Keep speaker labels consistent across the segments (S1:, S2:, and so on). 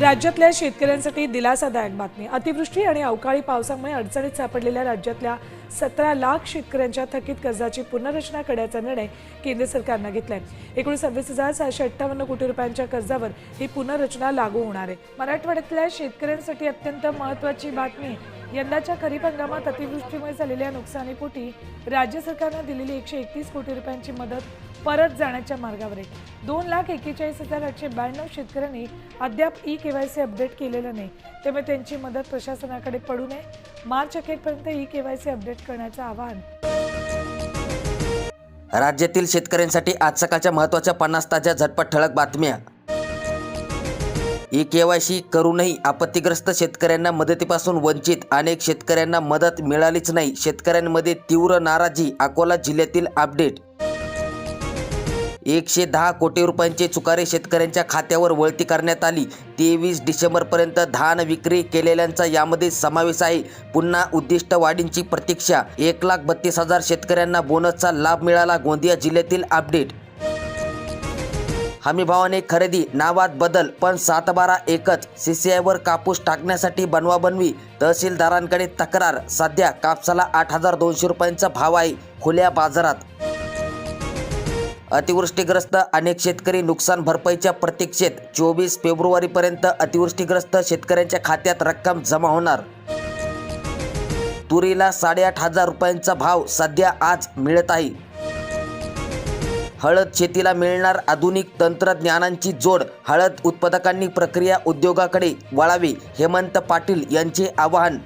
S1: राज्यातल्या शेतकऱ्यांसाठी दिलासादायक बातमी. अतिवृष्टी आणि अवकाळी पावसामुळे अडचणीत सापडलेल्या राज्यातल्या सतरा लाख शेतकऱ्यांच्या थकीत कर्जाची पुनर्रचना करण्याचा निर्णय केंद्र सरकारनं घेतलाय. एकूण सव्वीस हजार सहाशे अठ्ठावन्न कोटी रुपयांच्या कर्जावर ही पुनर्रचना लागू होणार आहे. मराठवाड्यातल्या शेतकऱ्यांसाठी अत्यंत महत्वाची बातमी यंदाच्या खरीप हंगामात अतिवृष्टीमुळे झालेल्या नुकसानीपोटी राज्य सरकारनं दिलेली एकशे एकतीस कोटी रुपयांची मदत परत जाण्याच्या मार्गावर आहे. दोन लाख एक्केचाळीस हजार आठशे ब्याण्णव शेतकऱ्यांनी अद्याप e K Y C update केलेलं नाही. त्यामुळे त्यांची मदत प्रशासनाकडे पडू नये. मार्च अखेरपर्यंत e K Y C update करण्याचं आवाहन.
S2: राज्यातील शेतकऱ्यांसाठी आज सकाळच्या महत्त्वाच्या पन्नास ताज्या झटपट ठळक बातम्या. ई केवायसी करूनही आपत्तीग्रस्त शेतकऱ्यांना मदतीपासून वंचित अनेक शेतकऱ्यांना मदत मिळालीच नाही. शेतकऱ्यांमध्ये तीव्र नाराजी अकोला जिल्ह्यातील अपडेट. एकशे दहा कोटी रुपयांचे चुकारे शेतकऱ्यांच्या खात्यावर वळती करण्यात आली. तेवीस डिसेंबरपर्यंत धान विक्री केलेल्यांचा यामध्ये समावेश आहे. पुन्हा उद्दिष्ट वाढींची प्रतीक्षा. एक लाख बत्तीस हजार शेतकऱ्यांना बोनसचा लाभ मिळाला गोंदिया जिल्ह्यातील अपडेट. हमीभावाने खरेदी नावात बदल पण सातबारा एकच. सीसीआयवर कापूस टाकण्यासाठी बनवाबनवी तहसीलदारांकडे तक्रार. सध्या कापसाला आठ हजार दोनशे रुपयांचा भाव आहे खुल्या बाजारात. अतिवृष्टीग्रस्त अनेक शेतकरी नुकसान भरपाईच्या प्रतीक्षेत चोवीस फेब्रुवारीपर्यंत अतिवृष्टीग्रस्त शेतकऱ्यांच्या खात्यात रक्कम जमा होणार. तुरीला साडेआठ हजार रुपयांचा भाव सध्या आज मिळत आहे. हळद शेतीला मिळणार आधुनिक तंत्रज्ञानांची जोड हळद उत्पादकांनी प्रक्रिया उद्योगाकडे वळावे हेमंत पाटील यांचे आवाहन.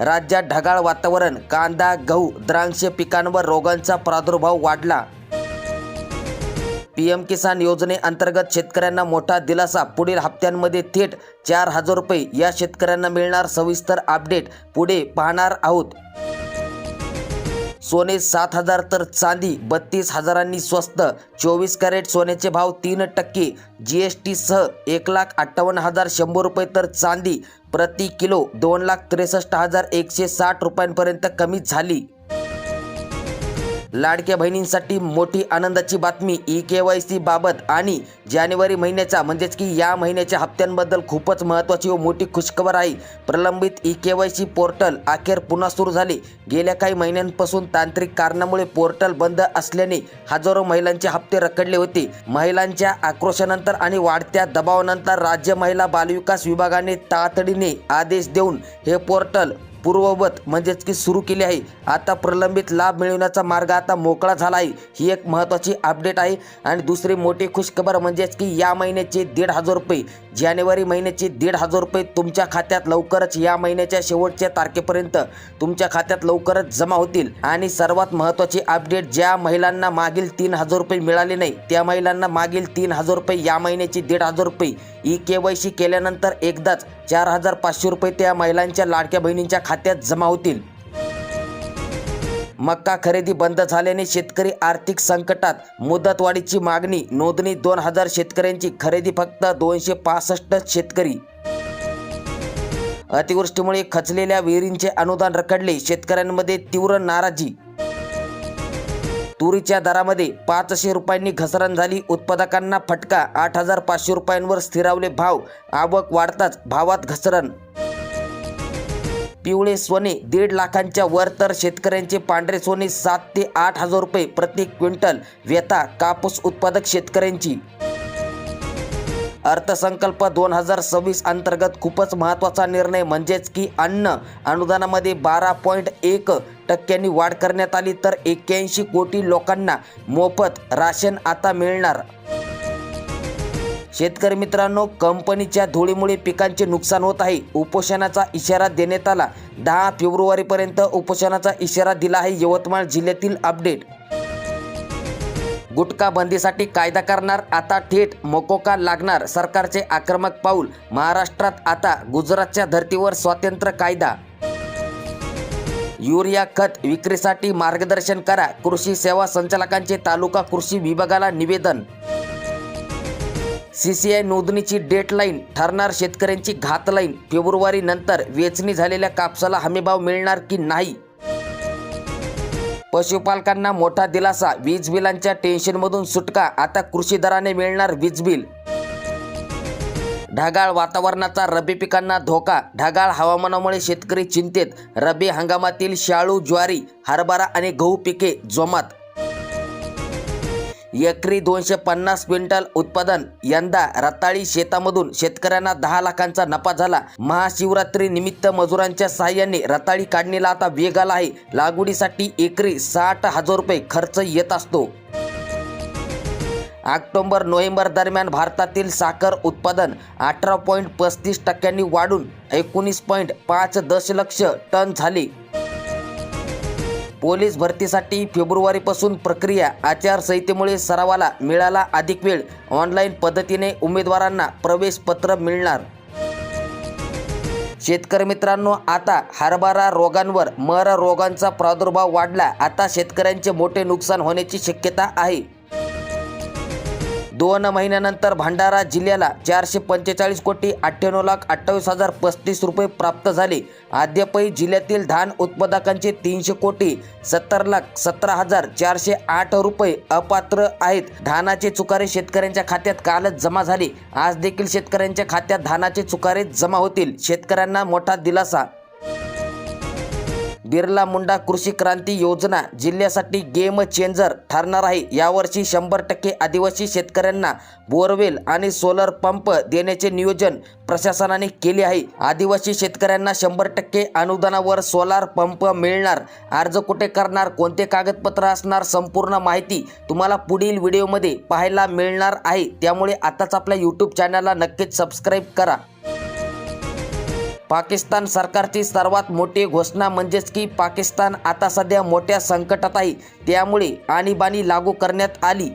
S2: राज्यात ढगाळ वातावरण कांदा गहू द्राक्ष पिकांवर रोगांचा प्रादुर्भाव वाढला. पीएम किसान योजनेअंतर्गत शेतकऱ्यांना मोठा दिलासा पुढील हप्त्यांमध्ये थेट चार हजार रुपये या शेतकऱ्यांना मिळणार सविस्तर अपडेट पुढे पाहणार आहोत. सोने सात हजार तर चांदी बत्तीस हजारांनी स्वस्त. चोवीस कॅरेट सोन्याचे भाव तीन टक्के. जी एस टीसह एक लाख अठ्ठावन्न हजार शंभर रुपये तर चांदी. प्रति किलो दोन लाख त्रेसष्ट हजार एकशे साठ रुपयांपर्यंत कमी झाली. लाडक्या बहिणींसाठी मोठी आनंदाची बातमी ई के वाय सी बाबत आणि जानेवारी महिन्याच्या म्हणजेच की या महिन्याच्या हप्त्यांबद्दल खूपच महत्त्वाची व मोठी खुशखबर आहे. प्रलंबित E K Y C portal अखेर पुन्हा सुरू झाले. गेल्या काही महिन्यांपासून तांत्रिक कारणामुळे पोर्टल बंद असल्याने हजारो महिलांचे हप्ते रखडले होते. महिलांच्या आक्रोशानंतर आणि वाढत्या दबावानंतर राज्य महिला बालविकास विभागाने तातडीने आदेश देऊन हे पोर्टल पूर्ववत म्हणजेच की सुरू केली आहे. आता प्रलंबित लाभ मिळवण्याचा मार्ग आता मोकळा झाला आहे. ही एक महत्त्वाची अपडेट आहे. आणि दुसरी मोठी खुशखबर म्हणजेच की या महिन्याचे दीड हजार रुपये जानेवारी महिन्याचे दीड हजार रुपये तुमच्या खात्यात लवकरच या महिन्याच्या शेवटच्या तारखेपर्यंत तुमच्या खात्यात लवकरच जमा होतील. आणि सर्वात महत्त्वाची अपडेट ज्या महिलांना मागील तीन हजार रुपये मिळाले नाही त्या महिलांना मागील तीन हजार रुपये या महिन्याचे दीड हजार रुपये ई के वाय सी केल्यानंतर एकदाच चार हजार पाचशे रुपये त्या महिलांच्या लाडक्या बहिणींच्या खात्यात जमा होतील. मक्का खरेदी बंद झाल्याने शेतकरी आर्थिक संकटात मुदतवाढीची मागणी नोंदणी दोन हजार शेतकऱ्यांची खरेदी फक्त दोनशे पासष्ट शेतकरी. अतिवृष्टीमुळे खचलेल्या विहिरींचे अनुदान रखडले शेतकऱ्यांमध्ये तीव्र नाराजी. तुरीच्या दरामध्ये पाचशे रुपयांनी घसरण झाली उत्पादकांना फटका आठ हजार पाचशे रुपयांवर स्थिरावले भाव आवक वाढताच भावात घसरण. पिवळे सोने दीड लाखांच्या वर तर शेतकऱ्यांचे पांढरे सोने सात ते आठ हजार रुपये प्रति क्विंटल. व्यथा कापूस उत्पादक शेतकऱ्यांची. अर्थसंकल्प दोन हजार सव्वीस अंतर्गत खूपच महत्त्वाचा निर्णय म्हणजेच की अन्न अनुदानामध्ये बारा पॉईंट एक टक्क्यांनी वाढ करण्यात आली तर एक्क्याऐंशी कोटी लोकांना मोफत राशन आता मिळणार. शेतकरी मित्रांनो कंपनीच्या धुळीमुळे पिकांचे नुकसान होत आहे. उपोषणाचा इशारा देण्यात आला. दहा फेब्रुवारीपर्यंत उपोषणाचा इशारा दिला आहे यवतमाळ जिल्ह्यातील अपडेट. गुटखा बंदीसाठी कायदा करणार आता थेट मकोका लागणार? सरकारचे आक्रमक पाऊल. महाराष्ट्रात आता गुजरातच्या धर्तीवर स्वातंत्र्य कायदा. युरिया खत विक्रीसाठी मार्गदर्शन करा. कृषी सेवा संचालकांचे तालुका कृषी विभागाला निवेदन. सी सी आय नोंदणीची डेटलाईन ठरणार शेतकऱ्यांची घातलाईन. फेब्रुवारी नंतर वेचणी झालेल्या कापसाला हमीभाव मिळणार की नाही? पशुपालकांना मोठा दिलासा वीज बिलांच्या टेन्शनमधून सुटका आता कृषी दराने मिळणार वीज बिल. ढगाळ वातावरणाचा रब्बी पिकांना धोका ढगाळ हवामानामुळे शेतकरी चिंतेत. रब्बी हंगामातील शाळू ज्वारी हरभरा आणि गहू पिके जोमात. एकरी दोनशे पन्नास क्विंटल उत्पादन यंदा रताळी शेतामधून शेतकऱ्यांना दहा लाखांचा नफा झाला. महाशिवरात्री निमित्त मजुरांच्या साहाय्याने रताळी काढणीला आता वेग आला आहे. लागवडीसाठी एकरी साठ हजार रुपये खर्च येत असतो. ऑक्टोबर नोव्हेंबर दरम्यान भारतातील साखर उत्पादन अठरा पॉईंट पस्तीस टक्क्यांनी वाढून एकोणीस पॉईंट पाच दशलक्ष टन झाले. पोलीस भरतीसाठी फेब्रुवारीपासून प्रक्रिया आचारसंहितेमुळे सरावाला मिळाला अधिक वेळ. ऑनलाईन पद्धतीने उमेदवारांना प्रवेश पत्र मिळणार. शेतकरी मित्रांनो आता हरभरा रोगांवर मर रोगांचा प्रादुर्भाव वाढला. आता शेतकऱ्यांचे मोठे नुकसान होण्याची शक्यता आहे. दोन महिन्यानंतर भंडारा जिल्ह्याला चारशे पंचेचाळीस कोटी अठ्ठ्याण्णव लाख अठ्ठावीस हजार पस्तीस रुपये प्राप्त झाले. अद्यापही जिल्ह्यातील धान उत्पादकांचे तीनशे कोटी सत्तर लाख सतरा हजार चारशे आठ रुपये अपात्र आहेत. धानाचे चुकारे शेतकऱ्यांच्या खात्यात कालच जमा झाले. आज देखील शेतकऱ्यांच्या खात्यात धानाचे चुकारे जमा होतील. शेतकऱ्यांना मोठा दिलासा बिर्ला मुंडा कृषी क्रांती योजना जिल्ह्यासाठी गेम चेंजर ठरणार आहे. यावर्षी शंभर टक्के आदिवासी शेतकऱ्यांना बोरवेल आणि सोलर पंप देण्याचे नियोजन प्रशासनाने केले आहे. आदिवासी शेतकऱ्यांना शंभर टक्के अनुदानावर सोलार पंप मिळणार. अर्ज कुठे करणार कोणते कागदपत्र असणार संपूर्ण माहिती तुम्हाला पुढील व्हिडिओमध्ये पाहायला मिळणार आहे. त्यामुळे आताच आपल्या यूट्यूब चॅनलला नक्कीच सबस्क्राईब करा. पाकिस्तान सरकारची सर्वात मोठी घोषणा म्हणजेच की पाकिस्तान आता सध्या मोठ्या संकटात आहे. त्यामुळे आणीबाणी लागू करण्यात आली.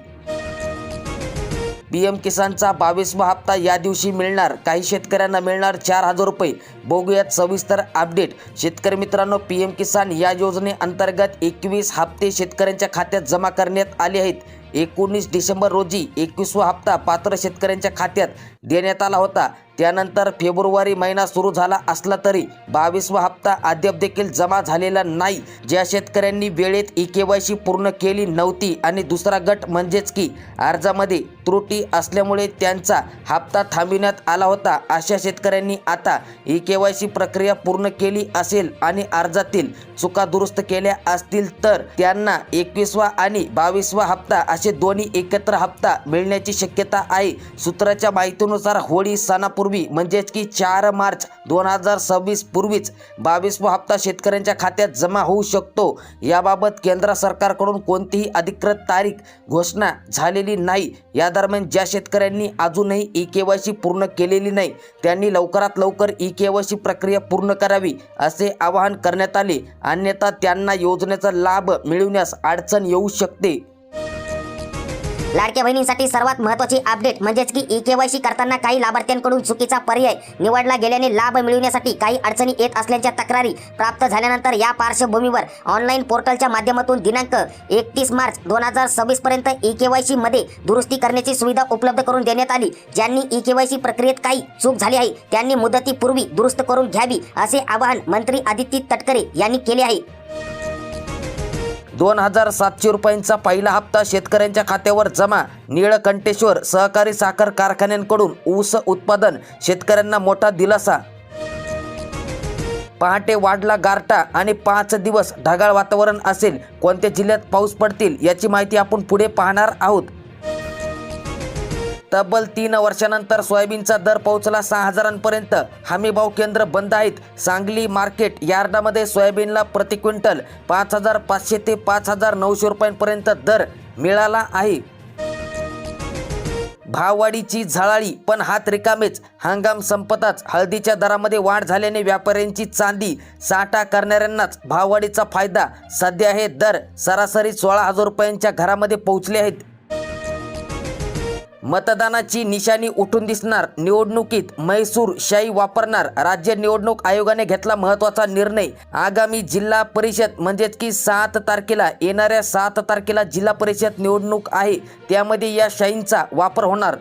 S2: पी एम किसानचा बावीसवा हप्ता या दिवशी मिळणार. काही शेतकऱ्यांना मिळणार चार हजार रुपये. बघूयात सविस्तर अपडेट. शेतकरी मित्रांनो पी एम किसान या योजनेअंतर्गत एकवीस हप्ते शेतकऱ्यांच्या खात्यात जमा करण्यात आले आहेत. एकोणीस डिसेंबर रोजी एकवीसवा हप्ता पात्र शेतकऱ्यांच्या खात्यात. देण्यात आला होता. त्यानंतर फेब्रुवारी महिना सुरू झाला असला तरी बावीसवा हप्ता अद्याप देखील जमा झालेला नाही. ज्या शेतकऱ्यांनी वेळेत ई के वाय सी पूर्ण केली नव्हती आणि दुसरा गट म्हणजेच की अर्जामध्ये त्रुटी असल्यामुळे त्यांचा हप्ता थांबविण्यात आला होता अशा शेतकऱ्यांनी आता ई के वाय सी प्रक्रिया पूर्ण केली असेल आणि अर्जातील चुका दुरुस्त केल्या असतील तर त्यांना एकवीसवा आणि बावीसवा हप्ता असे दोन्ही एकत्र हप्ता मिळण्याची शक्यता आहे. सूत्राच्या माहितीनुसार होळी सणापूर्वी म्हणजेच की चार मार्च दोन हजार सव्वीस पूर्वीच बावीसवा हप्ता शेतकऱ्यांच्या खात्यात जमा होऊ शकतो. याबाबत केंद्र सरकारकडून कोणतीही अधिकृत तारीख घोषणा झालेली नाही. या दरम्यान ज्या शेतकऱ्यांनी अजूनही ई के वाय सी पूर्ण केलेली नाही त्यांनी लवकरात लवकर ई के वाय सी प्रक्रिया पूर्ण करावी असे आवाहन करण्यात आले. अन्यथा त्यांना योजनेचा लाभ मिळवण्यास अडचण येऊ शकते.
S3: लाडक्या बहिणींसाठी सर्वात महत्वाची अपडेट म्हणजेच की ई केवायसी करताना काही लाभार्थ्यांकडून चुकीचा पर्याय निवडला गेल्याने लाभ मिळवण्यासाठी काही अडचणी येत असल्याच्या तक्रारी प्राप्त झाल्यानंतर या पार्श्वभूमीवर ऑनलाईन पोर्टलच्या माध्यमातून दिनांक एकतीस मार्च दोन हजार सव्वीस पर्यंत ई केवायसी मध्ये दुरुस्ती करण्याची सुविधा उपलब्ध करून देण्यात आली. ज्यांनी ई केवायसी प्रक्रियेत काही चूक झाली आहे त्यांनी मुदतीपूर्वी दुरुस्त करून घ्यावी असे आवाहन मंत्री आदित्य तटकरे यांनी केले आहे.
S2: दोन हजार सातशे रुपयांचा पहिला हप्ता शेतकऱ्यांच्या खात्यावर जमा. निळकंठेश्वर सहकारी साखर कारखान्यांकडून ऊस उत्पादन शेतकऱ्यांना मोठा दिलासा. पहाटे वाढला गारटा आणि पाच दिवस ढगाळ वातावरण असेल कोणत्या जिल्ह्यात पाऊस पडतील याची माहिती आपण पुढे पाहणार आहोत. तब्बल तीन वर्षानंतर सोयाबीनचा दर पोहोचला सहा हजारांपर्यंत. हमीभाव केंद्र बंद आहेत. सांगली मार्केट यार्डामध्ये सोयाबीनला प्रति क्विंटल पाच हजार पाचशे ते पाच हजार नऊशे रुपयांपर्यंत दर मिळाला आहे. भाववाढीची झळाळी पण हात रिकामेच. हंगाम संपताच हळदीच्या दरामध्ये वाढ झाल्याने व्यापाऱ्यांची चांदी साठा करणाऱ्यांनाच भाववाढीचा फायदा. सध्या हे दर सरासरी सोळा हजार रुपयांच्या घरामध्ये पोहोचले आहेत. मतदानाची निशाणी उठून दिसणार. निवडणुकीत म्हैसूर शाही वापरणार. राज्य निवडणूक आयोगाने घेतला महत्त्वाचा निर्णय. आगामी जिल्हा परिषद म्हणजेच की सात तारखेला येणाऱ्या सात तारखेला जिल्हा परिषद निवडणूक आहे. त्यामध्ये या शाहींचा वापर होणार.